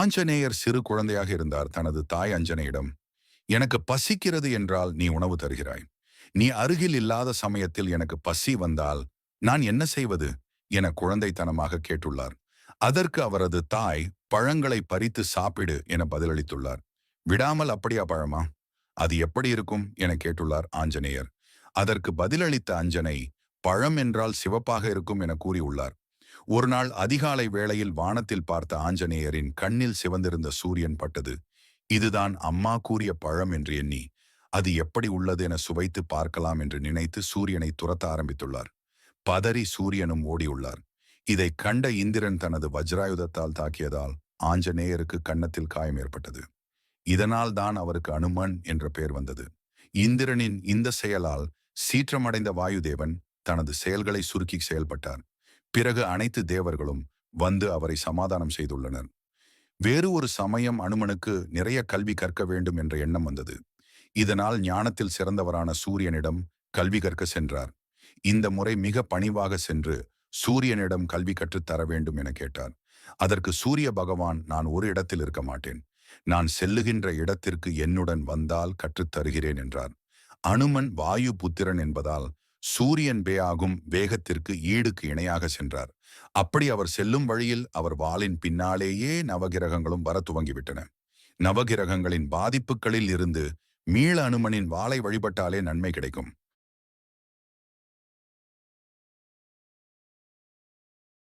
ஆஞ்சநேயர் சிறு குழந்தையாக இருந்தார் தனது தாய் அஞ்சனையிடம் எனக்கு பசிக்கிறது என்றால் நீ உணவு தருகிறாய். நீ அருகில் இல்லாத சமயத்தில் எனக்கு பசி வந்தால் நான் என்ன செய்வது? என குழந்தைத்தனமாக கேட்டுள்ளார். அதற்கு அவரது தாய் பழங்களை பறித்து சாப்பிடு என பதிலளித்துள்ளார். விடாமல் அப்படியா பழமா? அது எப்படி இருக்கும்? என கேட்டுள்ளார் ஆஞ்சநேயர். அதற்கு பதிலளித்த அஞ்சனை பழம் என்றால் சிவப்பாக இருக்கும் என கூறியுள்ளார். ஒருநாள் அதிகாலை வேளையில் வானத்தில் பார்த்த ஆஞ்சநேயரின் கண்ணில் சிவந்திருந்த சூரியன் பட்டது. இதுதான் அம்மா கூறிய பழம் என்று எண்ணி அது எப்படி உள்ளது என சுவைத்து பார்க்கலாம் என்று நினைத்து சூரியனை துரத்த ஆரம்பித்துள்ளார். பதறி சூரியனும் ஓடியுள்ளார் இதை கண்ட இந்திரன் தனது வஜ்ராயுதத்தால் தாக்கியதால் ஆஞ்சநேயருக்கு கன்னத்தில் காயம் ஏற்பட்டது. இதனால் தான் அவருக்கு அனுமன் என்ற பெயர் வந்தது. இந்திரனின் இந்த செயலால் சீற்றமடைந்த வாயுதேவன் தனது செயல்களை சுருக்கி செயல்பட்டார். பிறகு அனைத்து தேவர்களும் வந்து அவரை சமாதானம் செய்துள்ளனர். வேறு ஒரு சமயம் அனுமனுக்கு நிறைய கல்வி கற்க வேண்டும் என்ற எண்ணம் வந்தது. இதனால் ஞானத்தில் சிறந்தவரான சூரியனிடம் கல்வி கற்க சென்றார். இந்த முறை மிக பணிவாக சென்று சூரியனிடம் கல்வி கற்றுத் தர வேண்டும் என கேட்டார். அதற்கு சூரிய பகவான் நான் ஒரு இடத்தில் இருக்க மாட்டேன். நான் செல்லுகின்ற இடத்திற்கு என்னுடன் வந்தால் கற்றுத் தருகிறேன் என்றார். அனுமன் வாயு புத்திரன் என்பதால் சூரியன் பேயாகும் வேகத்திற்கு ஈடுக்கு இணையாக சென்றார். அப்படி அவர் செல்லும் வழியில் அவர் வாளின் பின்னாலேயே நவகிரகங்களும் வர துவங்கிவிட்டன. நவகிரகங்களின் பாதிப்புகளில் இருந்து மீள அனுமனின் வாளை வழிபட்டாலே நன்மை கிடைக்கும்.